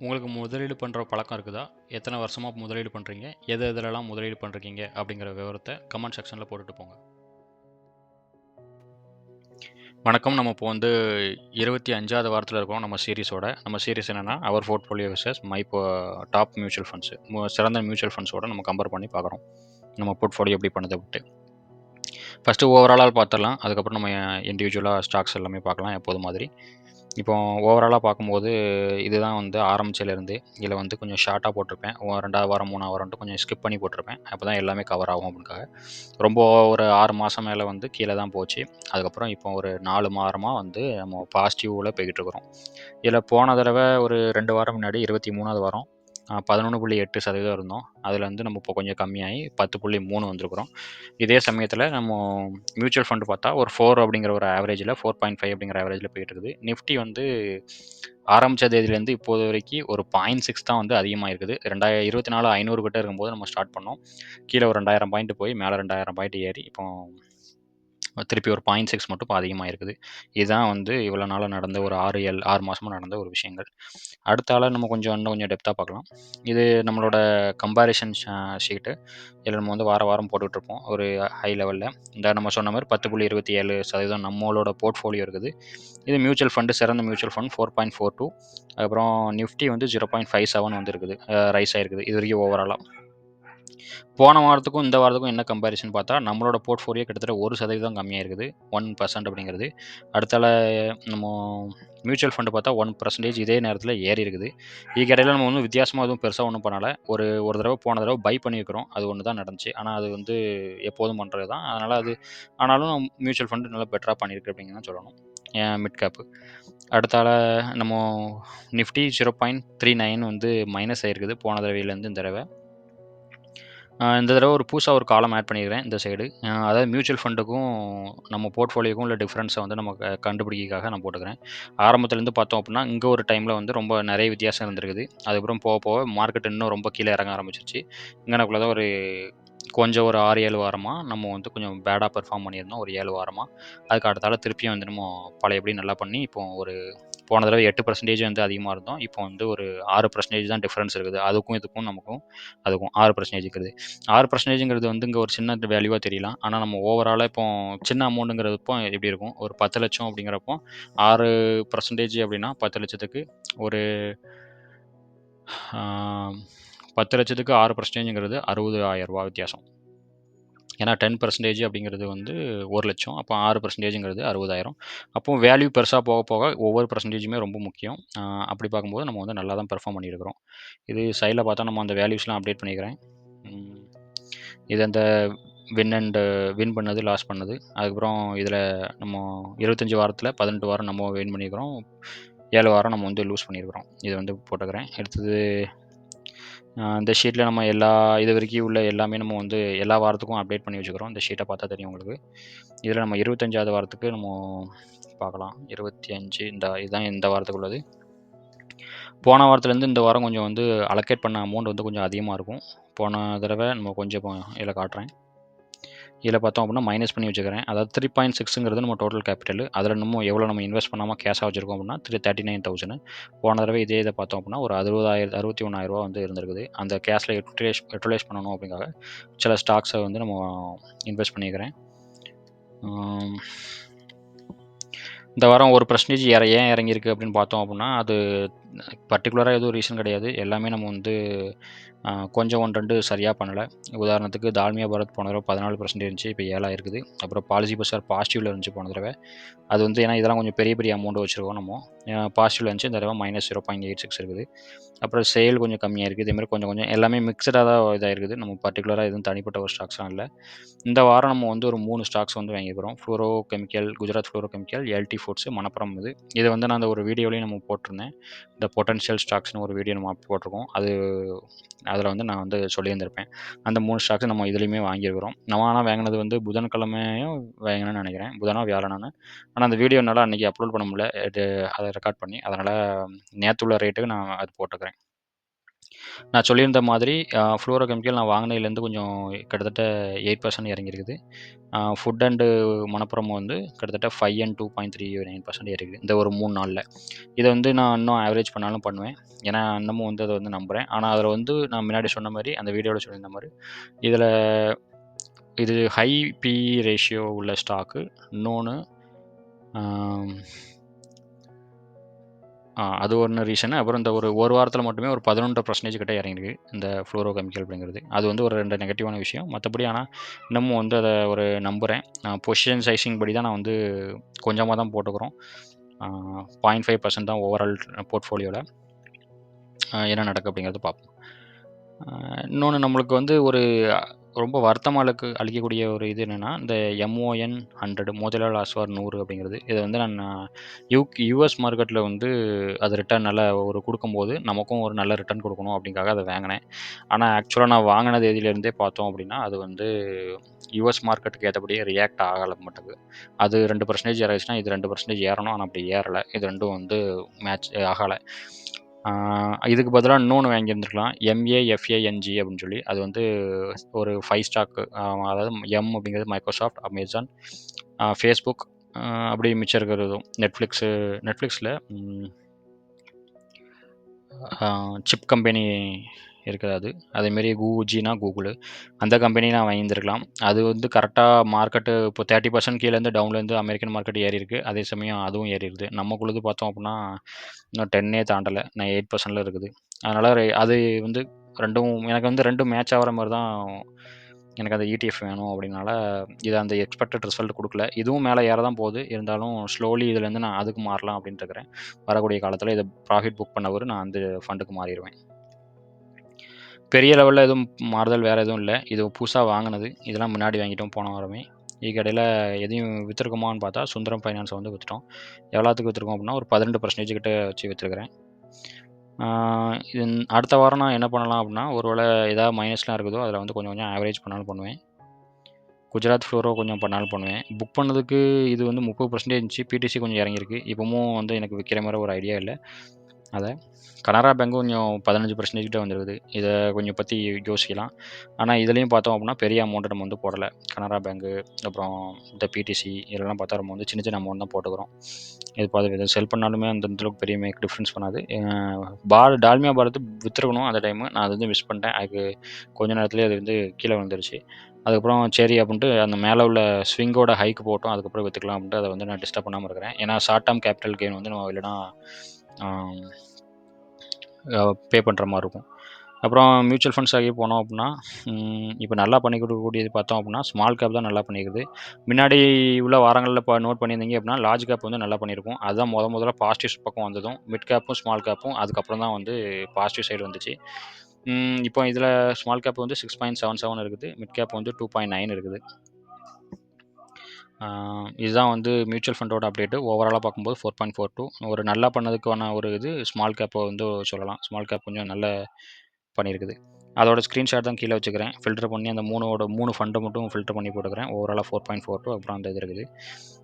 உங்களுக்கு முதலீடு பண்ணுற பழக்கம் இருக்குதா? எத்தனை வருஷமாக முதலீடு பண்ணுறீங்க எது எதுலலாம் முதலீடு பண்ணுறீங்க அப்படிங்கிற விவரத்தை கமெண்ட் செக்ஷனில் போட்டுட்டு போங்க. வணக்கம். நம்ம இப்போ வந்து இருபத்தி அஞ்சாவது வாரத்தில் இருக்கோம். நம்ம சீரிஸோட நம்ம சீரிஸ் என்னென்னா அவர் portfolio versus my top mutual funds சிறந்த மியூச்சுவல் ஃபண்ட்ஸோட நம்ம கம்பேர் பண்ணி பார்க்குறோம். நம்ம போர்ட்ஃபோலியோ எப்படி பண்ணதை விட்டு ஃபஸ்ட்டு ஓவராலாக பார்த்துடலாம். அதுக்கப்புறம் நம்ம இண்டிவிஜுவலாக ஸ்டாக்ஸ் எல்லாமே பார்க்கலாம். எப்போது மாதிரி. இப்போ ஓவராலாக பார்க்கும்போது இதுதான் வந்து ஆரம்பிச்சிலேருந்து இதில் வந்து கொஞ்சம் ஷார்ட்டாக போட்டிருப்பேன். ரெண்டாவது வாரம் மூணாவது வாரம்ட்டு கொஞ்சம் ஸ்கிப் பண்ணி போட்டிருப்பேன். அப்போ தான் எல்லாமே கவர் ஆகும் அப்படின்னுக்காக. ரொம்ப ஒரு ஆறு மாதம் மேலே வந்து கீழே தான் போச்சு. அதுக்கப்புறம் இப்போ ஒரு நாலு வாரமாக வந்து நம்ம பாசிட்டிவில் போய்கிட்டு இருக்கிறோம். இதில் போன தடவை ஒரு ரெண்டு வாரம் முன்னாடி இருபத்தி மூணாவது வாரம் பதினொன்று புள்ளி எட்டு சதவீதம் இருந்தோம். அதில் வந்து நம்ம இப்போ கொஞ்சம் கம்மியாகி பத்து புள்ளி மூணு வந்திருக்கிறோம். இதே சமயத்தில் நம்ம மியூச்சுவல் ஃபண்டு பார்த்தா ஒரு ஃபோர் அப்படிங்கிற ஒரு ஆவரேஜில் ஃபோர் பாயிண்ட் ஃபைவ் அப்படிங்கிற ஆவரேஜில் போயிட்டு இருக்குது. நிஃப்டி வந்து ஆரம்பித்த தேதியிலேருந்து இப்போது வரைக்கும் ஒரு பாயிண்ட் சிக்ஸ் தான் வந்து அதிகமாக இருக்குது ரெண்டாயிரம் இருபத்தி நாலு ஐநூறு கிட்ட இருக்கும்போது நம்ம ஸ்டார்ட் பண்ணோம். கீழே ஒரு ரெண்டாயிரம் பாயிண்ட் போய் மேலே ரெண்டாயிரம் பாயிண்ட் ஏறி இப்போ திருப்பி ஒரு பாயிண்ட் சிக்ஸ் மட்டும் இப்போ அதிகமாக இருக்குது. இதுதான் வந்து இவ்வளோ நாளாக நடந்த ஒரு ஆறு ஏழு ஆறு மாதமாக நடந்த ஒரு விஷயங்கள். அடுத்த ஆளாக நம்ம கொஞ்சம் இன்னும் கொஞ்சம் டெப்த்தாக பார்க்கலாம். இது நம்மளோட கம்பாரிசன் ஷீட்டு இதில் நம்ம வந்து வார வாரம் போட்டுட்ருப்போம் ஒரு ஹை லெவலில் இந்த நம்ம சொன்ன மாதிரி பத்து புள்ளி இருபத்தி ஏழு சதவீதம் நம்மளோட போர்ட்ஃபோலியோ இருக்குது. இது மியூச்சுவல் ஃபண்டு சிறந்த mutual fund four point four two அப்புறம் நிஃப்டி வந்து ஜீரோ பாயிண்ட் ஃபைவ் செவன் வந்து இருக்குது. ரைஸ் ஆயிருக்குது. இது வரைக்கும் ஓவராலாக போன வாரத்துக்கும் இந்த வாரத்துக்கும் என்ன கம்பேரிசன் பார்த்தா நம்மளோட போர்ட்ஃபோலியோ கிட்டத்தட்ட ஒரு சதவீதம் கம்மியாக இருக்குது ஒன் பர்சன்ட் அப்படிங்கிறது. அடுத்தால நம்ம மியூச்சுவல் ஃபண்டு பார்த்தா ஒன் பர்சன்டேஜ் இதே நேரத்தில் ஏறி இருக்குது இதுக்கிடையில நம்ம வந்து வித்தியாசமாக எதுவும் பெருசாக ஒன்றும் பண்ணலை. ஒரு ஒரு தடவை போன தடவை பை பண்ணியிருக்கிறோம். அது ஒன்று தான் நடந்துச்சு. ஆனால் அது வந்து எப்போதும் பண்ணுறது தான் அதனால் அது ஆனாலும் மியூச்சுவல் ஃபண்டு நல்லா பெட்டராக பண்ணியிருக்கு தான் சொல்லணும். மிட் கேப்பு அடுத்தால நம்ம Nifty zero point three nine வந்து மைனஸ் ஆயிருக்குது. போன தடவையிலேருந்து இந்த தடவை. இந்த தடவை ஒரு புதுசாக ஒரு காலம் ஆட் பண்ணியிருக்கிறேன் இந்த சைடு அதாவது மியூச்சுவல் ஃபண்டுக்கும் நம்ம போர்ட்ஃபோலியோக்கும் உள்ள டிஃப்ரென்ஸை வந்து நம்ம க- கண்டுபிடிக்கிறதுக்காக நான் போட்டுக்கிறேன். ஆரம்பத்துலேருந்து பார்த்தோம் அப்படின்னா இங்கே ஒரு டைமில் வந்து ரொம்ப நிறைய வித்தியாசம் இருந்திருக்குது. அதுக்கப்புறம் போக போக மார்க்கெட் இன்னும் ரொம்ப கீழே இறங்க ஆரம்பிச்சிருச்சு. இங்கனக்குள்ள தான் ஒரு கொஞ்சம் ஒரு ஆறு ஏழு வாரமாக நம்ம வந்து கொஞ்சம் பேடாக பெர்ஃபார்ம் பண்ணியிருந்தோம். ஒரு ஏழு வாரமாக அதுக்கு அடுத்தால திருப்பியும் வந்து நம்ம பழையபடி நல்லா பண்ணி இப்போ ஒரு போன தடவை எட்டு பர்சன்டேஜ் வந்து அதிகமாக இருந்தோம். இப்போ வந்து ஒரு ஆறு பர்சன்டேஜ் தான் டிஃப்ரென்ஸ் இருக்குது. அதுக்கும் இதுக்கும் நமக்கும் அதுக்கும் ஆறு பர்சன்டேஜ் ஆறு பர்சன்டேஜுங்கிறது வந்து இங்கே ஒரு சின்ன வேல்யூவாக தெரியலாம். ஆனால் நம்ம ஓவராலாக இப்போ சின்ன அமௌண்ட்டுங்கிறது இப்போ எப்படி இருக்கும்? ஒரு பத்து லட்சம் அப்படிங்கிறப்போ ஆறு பர்சன்டேஜ் அப்படின்னா பத்து லட்சத்துக்கு ஒரு பத்து லட்சத்துக்கு ஆறு பர்சன்டேஜுங்கிறது அறுபது ஆயிரம் ரூபா வித்தியாசம். ஏன்னா டென் பர்சன்டேஜ் அப்படிங்கிறது வந்து ஒரு லட்சம் அப்போ ஆறு பர்சன்டேஜுங்கிறது அறுபதாயிரம். அப்போ வேல்யூ பெருசாக போக போக ஒவ்வொரு பர்சன்டேஜுமே ரொம்ப முக்கியம். அப்படி பார்க்கும்போது நம்ம வந்து நல்லா தான் பெர்ஃபார்ம் பண்ணியிருக்கிறோம். இது சைடில் பார்த்தா நம்ம அந்த வேல்யூஸ்லாம் அப்டேட் பண்ணிக்கிறேன். இது அந்த வின் அண்டு வின் பண்ணது லாஸ் பண்ணது. அதுக்கப்புறம் இதில் நம்ம இருபத்தஞ்சி வாரத்தில் பதினெட்டு வாரம் நம்ம வின் பண்ணியிருக்கிறோம். ஏழு வாரம் நம்ம வந்து லூஸ் பண்ணியிருக்கிறோம். இது வந்து போட்டுக்கிறேன். அடுத்தது இந்த ஷீட்டில் நம்ம எல்லா இது வரைக்கும் உள்ள எல்லாமே நம்ம வந்து எல்லா வாரத்துக்கும் அப்டேட் பண்ணி வச்சுக்கிறோம். இந்த ஷீட்டை பார்த்தா தெரியும் உங்களுக்கு. இதில் நம்ம இருபத்தஞ்சாவது வாரத்துக்கு நம்ம பார்க்கலாம். இருபத்தி அஞ்சு இந்த இதுதான் இந்த வாரத்துக்கு உள்ளது. போன வாரத்துலேருந்து இந்த வாரம் கொஞ்சம் வந்து அலோகேட் பண்ண அமௌண்ட் வந்து கொஞ்சம் அதிகமாக இருக்கும். போன தடவை நம்ம கொஞ்சம் இதில் காட்டுறேன். இதில் பார்த்தோம் அப்படின்னா மைனஸ் பண்ணி வச்சுக்கிறேன். அதாவது த்ரீ பாயிண்ட் சிக்ஸுங்கிறது நம்ம டோட்டல் கேபிட்டல் அதில் நம்ம எவ்வளோ நம்ம இன்வெஸ்ட் பண்ணாமல் கேஷாக வச்சுருக்கோம் அப்படின்னா த்ரீ தேர்ட்டி நைன் தௌசண்ட் போன தடவை இதே இதை பார்த்தோம் அப்படின்னா ஒரு அறுபதாயிரம் அறுபத்தி ஒன்றாயிரரூவா வந்து இருந்திருக்குது. அந்த கேஷில் யூட்டிலைஸ் யூட்டிலைஸ் பண்ணணும் அப்படிங்காக சில ஸ்டாக்ஸை வந்து நம்ம இன்வெஸ்ட் பண்ணிக்கிறேன். இந்த வாரம் ஒரு பர்சன்டேஜ் இற ஏன் இறங்கியிருக்கு அப்படின்னு பார்த்தோம் அப்படின்னா அது பர்டிகுலராக எதுவும் ரீசன் கிடையாது. எல்லாமே நம்ம வந்து கொஞ்சம் ஒன்று ரெண்டு சரியாக பண்ணலை. உதாரணத்துக்கு தால்மியா பாரத் போன தடவை பதினாலு பர்சன்டேஜ் இருந்துச்சு இப்போ ஏழாக இருக்குது. அப்புறம் பாலிசி பஸ்ஸார் பாசிட்டிவில் இருந்துச்சு போன தடவை. அது வந்து ஏன்னா இதெல்லாம் கொஞ்சம் பெரிய பெரிய அமௌண்ட் வச்சுருக்கோம் நம்ம. பாசிட்டிவில் இருந்துச்சு இந்த தடவை minus zero point eight six இருக்குது. அப்புறம் சேல் கொஞ்சம் கம்மியாக இருக்குது. இதேமாதிரி கொஞ்சம் கொஞ்சம் எல்லாமே மிக்சடாக தான் இதாக இருக்குது நம்ம பர்டிகுலராக எதுவும் தனிப்பட்ட ஒரு ஸ்டாக்ஸ்லாம் இல்லை. இந்த வாரம் நம்ம வந்து ஒரு மூணு ஸ்டாக்ஸ் வந்து வாங்கியிருக்கிறோம். Fluoro chemical Gujarat fluoro chemical LT foods Manappuram இது. இதை வந்து நான் அந்த ஒரு வீடியோலையும் நம்ம போட்டிருந்தேன். இந்த பொட்டன்ஷியல் ஸ்டாக்ஸ்னு ஒரு வீடியோ நம்ம போட்டிருக்கோம். அது அதில் வந்து நான் வந்து சொல்லியிருந்திருப்பேன். அந்த மூணு ஸ்டாக்ஸ் நம்ம இதுலேயுமே வாங்கியிருக்கிறோம். நம்ம ஆனால் வாங்கினது வந்து புதன்கிழமையும் வாங்கினேன்னு நினைக்கிறேன். புதனோ வியாழனானு ஆனால் அந்த வீடியோ என்னால் அன்றைக்கி அப்லோட் பண்ண முடியல. இது அதை ரெக்கார்ட் பண்ணி. அதனால் நேற்று உள்ள ரேட்டுக்கு நான் அது போட்டுக்கிறேன். நான் சொல்லியிருந்த மாதிரி ஃப்ளோரோ கெமிக்கல் நான் வாங்கினதுலேருந்து கொஞ்சம் கிட்டத்தட்ட எயிட் பர்சன்ட் இறங்கியிருக்குது. ஃபுட் அண்டு மணப்புறம் வந்து கிட்டத்தட்ட five and two point three nine percent இறங்குது இந்த ஒரு மூணு நாளில். இதை வந்து நான் இன்னும் ஆவரேஜ் பண்ணாலும் பண்ணுவேன். ஏன்னா இன்னமும் வந்து அதை வந்து நம்புகிறேன் ஆனால் அதில் வந்து நான் முன்னாடி சொன்ன மாதிரி அந்த வீடியோவில் சொல்லியிருந்த மாதிரி இதில் இது ஹை பி ரேஷியோ உள்ள ஸ்டாக்கு இன்னொன்று அது ஒன்று ரீசனு அப்புறம் இந்த ஒரு ஒரு வாரத்தில் மட்டுமே ஒரு பதினொன்று பர்சன்டேஜ் கிட்டே இறங்கிருக்கு இந்த ஃப்ளோரோ கெமிக்கல் அப்படிங்கிறது. அது வந்து ஒரு ரெண்டு நெகட்டிவான விஷயம். மற்றபடி ஆனால் இன்னமும் வந்து அதை ஒரு நம்புகிறேன் நான் பொசிஷன் சைஸிங் படி தான் நான் வந்து கொஞ்சமாக தான் போட்டுக்கிறோம். பாயிண்ட் ஃபைவ் பர்சன்ட் தான் ஓவரால் போர்ட்ஃபோலியோவில் என்ன நடக்கு அப்படிங்கிறது பார்ப்போம். இன்னொன்று நம்மளுக்கு வந்து ஒரு ரொம்ப வருத்தமா அளிக்க அளிக்கக்கூடிய ஒரு இது என்னென்னா இந்த எம்ஓஎன் ஹண்ட்ரடு மோதிலால் ஆஸ்வார் நூறு அப்படிங்கிறது. இதை வந்து நான் யூ யூஎஸ் மார்க்கெட்டில் வந்து அது ரிட்டர்ன் நல்லா ஒரு கொடுக்கும்போது நமக்கும் ஒரு நல்ல ரிட்டர்ன் கொடுக்கணும் அப்படிங்காக அதை வாங்கினேன். ஆனால் ஆக்சுவலாக நான் வாங்கின தேதியிலேருந்தே பார்த்தோம் அப்படின்னா அது வந்து யூஎஸ் மார்க்கெட்டுக்கு ஏற்றபடியே ரியாக்ட் ஆகலை மட்டுக்கு அது ரெண்டு பர்சன்டேஜ் ஏறிச்சுன்னா இது ரெண்டு பர்சன்டேஜ் ஏறணும். ஆனால் அப்படி ஏறலை. இது ரெண்டும் வந்து மேட்ச் ஆகலை. இதுக்கு பதிலாக இன்னொன்று வாங்கியிருந்துருக்கலாம். எம்ஏஎஃப்ஏஎன்ஜி அப்படின்னு சொல்லி. அது வந்து ஒரு ஃபைவ் ஸ்டாக்கு அதாவது எம் அப்படிங்கிறது மைக்ரோசாஃப்ட் அமேசான் ஃபேஸ்புக் அப்படி மிச்சம் இருக்கிறதும் நெட்ஃப்ளிக்ஸு நெட்ஃப்ளிக்ஸில் சிப் கம்பெனி இருக்குது. அதேமாரி கூஜினா கூகுளு. அந்த கம்பெனி நான் வாங்கியிருந்துருக்கலாம். அது வந்து கரெக்டாக மார்க்கெட்டு இப்போ தேர்ட்டி பர்சன்ட் கீழேருந்து டவுன்லேருந்து அமெரிக்கன் மார்க்கெட் ஏறி இருக்குது அதே சமயம் அதுவும் ஏறி இருக்குது நமக்குள்ளது பார்த்தோம் அப்படின்னா இன்னும் டென்னே தாண்டலை. நான் எயிட் பர்சன்டில் இருக்குது. அதனால் அது வந்து ரெண்டும் எனக்கு வந்து ரெண்டும் மேட்ச் ஆகிற மாதிரி தான் எனக்கு அந்த இடிஎஃப் வேணும் அப்படின்னால இது அந்த எக்ஸ்பெக்டட் ரிசல்ட் கொடுக்கல. இதுவும் மேலே ஏற தான் போகுது. இருந்தாலும் ஸ்லோலி இதுலேருந்து நான் அதுக்கு மாறலாம் அப்படின்ட்டு இருக்கிறேன். வரக்கூடிய காலத்தில் இதை ப்ராஃபிட் புக் பண்ணவர் நான் அந்த ஃபண்டுக்கு மாறிடுவேன் பெரிய லெவலில் எதுவும் மாறுதல் வேறு எதுவும் இல்லை. இது புதுசாக வாங்கினது. இதெல்லாம் முன்னாடி வாங்கிட்டோம் போன வாரமே. இதுக்கடையில் எதையும் விற்றுருக்கோமான்னு பார்த்தா சுந்தரம் ஃபைனான்ஸை வந்து விற்றுட்டோம் எவ்வளோத்துக்கு விற்றுருக்கோம் அப்படின்னா ஒரு பதினெட்டு பர்சன்டேஜ் கிட்ட வச்சு விற்றுருக்கிறேன் இது அடுத்த வாரம் நான் என்ன பண்ணலாம் அப்படின்னா ஒருவேளை ஏதாவது மைனஸ்லாம் இருக்குதோ அதில் வந்து கொஞ்சம் கொஞ்சம் ஆவரேஜ் பண்ணாலும் பண்ணுவேன். குஜராத் ஃப்ளோரோ கொஞ்சம் பண்ணாலும் பண்ணுவேன். புக் பண்ணதுக்கு இது வந்து முப்பது பர்சன்டேஜ் இருந்துச்சு. பிடிசி கொஞ்சம் இறங்கியிருக்கு. இப்போவும் வந்து எனக்கு விற்கிற மாதிரி ஒரு ஐடியா இல்லை. அதை? கனரா பேங்க்கும் கொஞ்சம் பதினஞ்சு பர்சன்டேஜ் கிட்ட வந்துருக்குது. இதை கொஞ்சம் பற்றி யோசிக்கலாம். ஆனால் இதுலேயும் பார்த்தோம் அப்படின்னா பெரிய அமௌண்ட்டு நம்ம வந்து போடலை. கனரா பேங்க்கு அப்புறம் இந்த பிடிசி இதெல்லாம் பார்த்தா நம்ம வந்து சின்ன சின்ன அமௌண்ட் தான் போட்டுக்கிறோம். இது பார்த்து இதை செல் பண்ணாலுமே அந்த அளவுக்கு பெரிய மேக் டிஃப்ரென்ஸ் பண்ணாது. பால் டால்மியா பாரத்து விற்றுருக்கணும் அந்த டைமு நான் அது வந்து மிஸ் பண்ணிட்டேன். அதுக்கு கொஞ்ச நேரத்துலேயே அது வந்து கீழே வந்துருச்சு அதுக்கப்புறம் சரி அப்படின்ட்டு அந்த மேலே உள்ள ஸ்விங்கோட ஹைக்கு போட்டோம். அதுக்கப்புறம் விற்றுக்கலாம் அப்படின்ட்டு அதை வந்து நான் டிஸ்டர்ப் பண்ணாமல் இருக்கிறேன். ஏன்னா ஷார்ட் டேர்ம் கேபிட்டல் கெயின் வந்து நம்ம இல்லைனா பே பண்ணுற மாதிரி இருக்கும் அப்புறம் மியூச்சுவல் ஃபண்ட்ஸ் ஆகி போனோம் அப்படின்னா இப்போ நல்லா பண்ணி கொடுக்கக்கூடியது பார்த்தோம் அப்படின்னா ஸ்மால் கேப் தான் நல்லா பண்ணியிருக்குது முன்னாடி உள்ள வாரங்களில் இப்போ நோட் பண்ணியிருந்தீங்க அப்படின்னா லார்ஜ் கேப் வந்து நல்லா பண்ணியிருக்கும். அதுதான் முத முதல்ல பாசிட்டிவ் பக்கம் வந்ததும் மிட் கேப்பும் ஸ்மால் கேப்பும் அதுக்கப்புறம் தான் வந்து பாசிட்டிவ் சைடு வந்துச்சு. இப்போ இதில் ஸ்மால் கேப் வந்து சிக்ஸ் பாயிண்ட் செவன் செவன் இருக்குது மிட் கேப் வந்து டூ பாயிண்ட் நைன் இருக்குது. இதுதான் வந்து மியூச்சுவல் ஃபண்டோட அப்டேட்டு ஓவராலாக பார்க்கும்போது ஃபோர் பாயிண்ட் ஃபோர் டூ ஒரு நல்லா பண்ணதுக்கான ஒரு இது ஸ்மால் கேப்பை வந்து சொல்லலாம். ஸ்மால் கேப் கொஞ்சம் நல்ல பண்ணியிருக்குது அதோட ஸ்க்ரீன்ஷாட் தான் கீழே வச்சுக்கிறேன். ஃபில்டர் பண்ணி அந்த மூணோட மூணு ஃபண்டை மட்டும் ஃபில்டர் பண்ணி போட்டுக்கிறேன். ஓவராலாக ஃபோர் பாயிண்ட் ஃபோர் டூ அப்புறம் அந்த இது இருக்குது.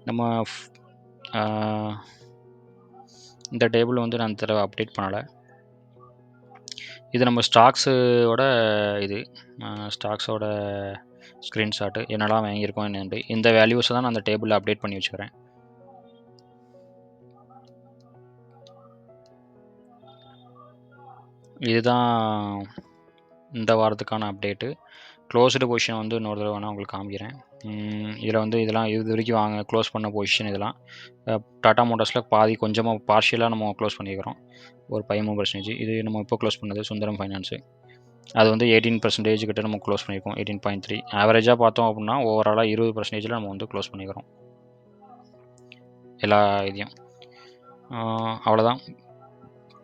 நம்ம இந்த டேபிள் வந்து நான் தடவை அப்டேட் பண்ணலை. இது நம்ம ஸ்டாக்ஸோட இது. ஸ்டாக்ஸோட ஸ்க்ரீன்ஷாட்டு என்னெல்லாம் வாங்கியிருக்கோம் என்னென்று இந்த வேல்யூஸை தான் நான் அந்த டேபிளில் அப்டேட் பண்ணி வச்சுக்கிறேன். இதுதான் இந்த வாரத்துக்கான அப்டேட்டு க்ளோஸ்டு பொசிஷன் வந்து இன்னொரு தடவை வேணால் உங்களுக்கு காமிக்கிறேன். இதில் வந்து இதெல்லாம் இது வரைக்கும் வாங்க க்ளோஸ் பண்ண பொசிஷன் இதெல்லாம். டாட்டா மோட்டார்ஸில் பாதி கொஞ்சமாக பார்ஷியலாக நம்ம க்ளோஸ் பண்ணிக்கிறோம் ஒரு பதிமூணு பர்சன்டேஜ் இது நம்ம இப்போ க்ளோஸ் பண்ணது சுந்தரம் ஃபைனான்ஸு அது வந்து எயிட்டீன் பர்சன்டேஜ் கிட்ட நம்ம க்ளோஸ் பண்ணியிருக்கோம் எயிட்டீன் பாயிண்ட் த்ரீ ஆவரேஜாக பார்த்தோம் அப்படின்னா ஓவராலாக இருபது பர்சன்டேஜில் நம்ம வந்து க்ளோஸ் பண்ணிக்கிறோம். எல்லா இதையும். அவ்வளோதான்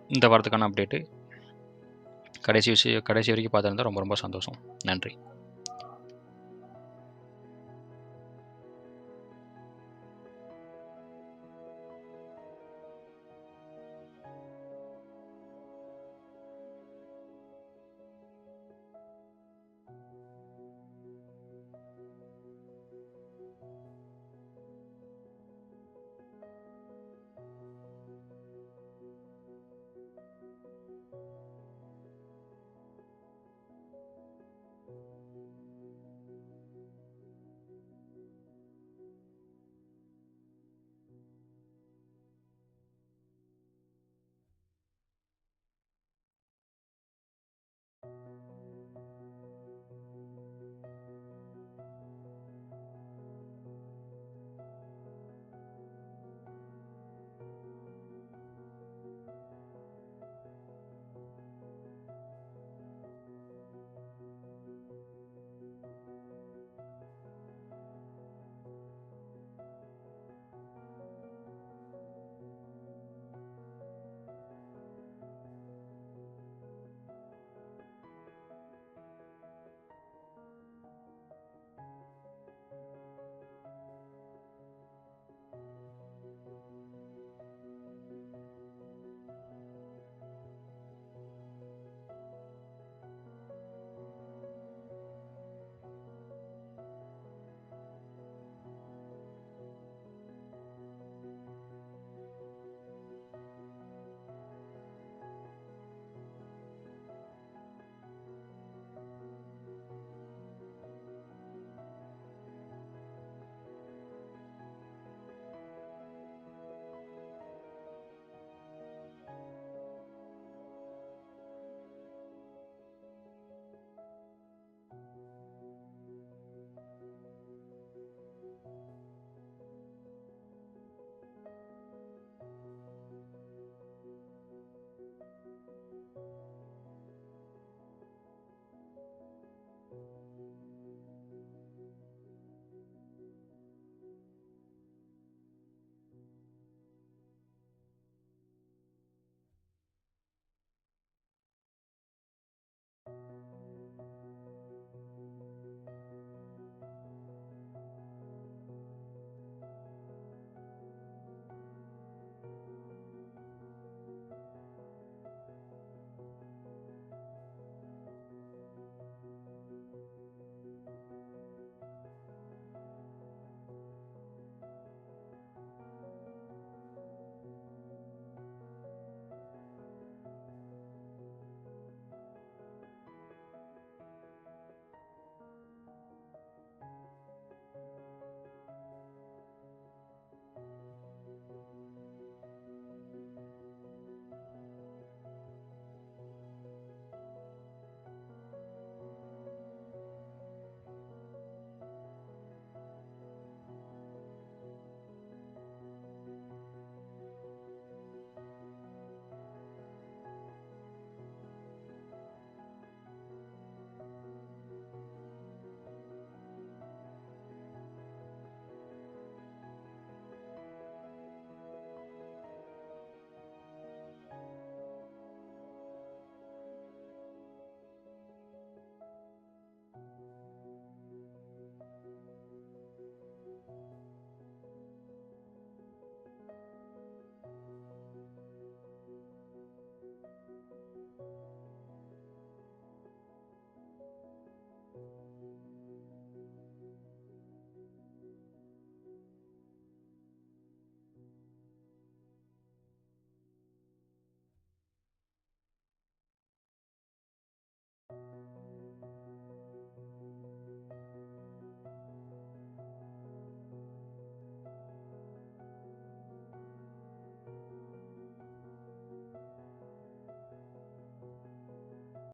இந்த வாரத்துக்கான அப்டேட்டு கடைசி விஷயம் கடைசி வரைக்கும் பார்த்துருந்தா ரொம்ப ரொம்ப சந்தோஷம். நன்றி.